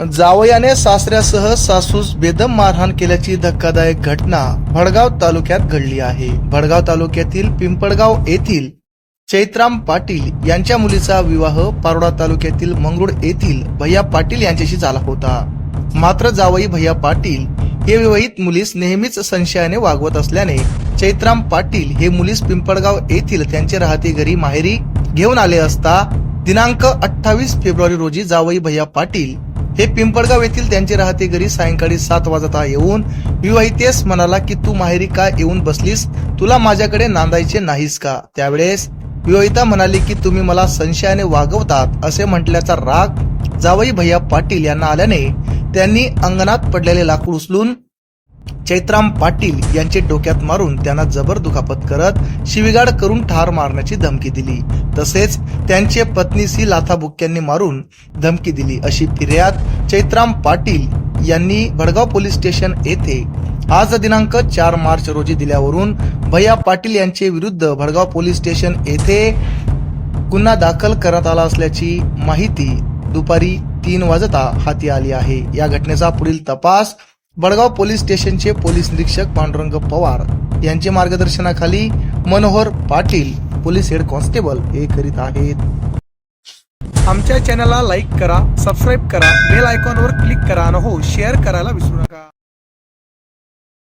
जावयाने सासऱ्यासह सासूस बेदम मारहाण केल्याची धक्कादायक घटना भडगाव तालुक्यात घडली आहे. भडगाव तालुक्यातील पिंपळगाव येथील चैत्राम पाटील यांच्या मुलीचा विवाह पारोडा तालुक्यातील मंगरुळ येथील भैया पाटील यांच्याशी झाला होता. मात्र जावई भैया पाटील हे विवाहित मुलीस नेहमीच संशयाने वागवत असल्याने चैत्राम पाटील हे मुलीस पिंपळगाव येथील त्यांचे राहते घरी माहेरी घेऊन आले असता दिनांक अठ्ठावीस फेब्रुवारी रोजी जावई भैया पाटील हे पिंपळगाव येथील त्यांचे राहते घरी सायंकाळी सात वाजता येऊन विवाहितेस म्हणाला की तू माहेरी का येऊन बसलीस? तुला माझ्याकडे नांदायचे नाहीस का त्यावेळेस विवाहिता म्हणाली की तुम्ही मला संशयाने वागवतात असे म्हटल्याचा राग जावई भैया पाटील यांना आल्याने त्यांनी अंगणात पडलेले लाकूड उचलून चैत्राम पाटील यांचे डोक्यात मारून त्यांना जबर दुखापत करत शिवीगाड करून ठार मारण्याची धमकी दिली. तसेच त्यांचे पत्नी सी. लाथाबुक्क्यांनी मारून धमकी दिली अशी फिर्याद चैत्राम पाटील यांनी भडगाव पोलीस स्टेशन येथे आज दिनांक चार मार्च रोजी दिल्यावरून भैया पाटील यांचे विरुद्ध भडगाव पोलीस स्टेशन येथे गुन्हा दाखल करण्यात आला असल्याची माहिती दुपारी तीन वाजता हाती आली आहे. या घटनेचा पुढील तपास बडगाव पोलीस स्टेशनचे पोलीस निरीक्षक पांडुरंग पवार यांच्या मार्गदर्शनाखाली Manohar Patil police head constable हे करीत आहेत. आमच्या चॅनलला लाईक करा सबस्क्राईब करा बेल आयकॉनवर क्लिक करा आणि हो शेअर करायला विसरू नका.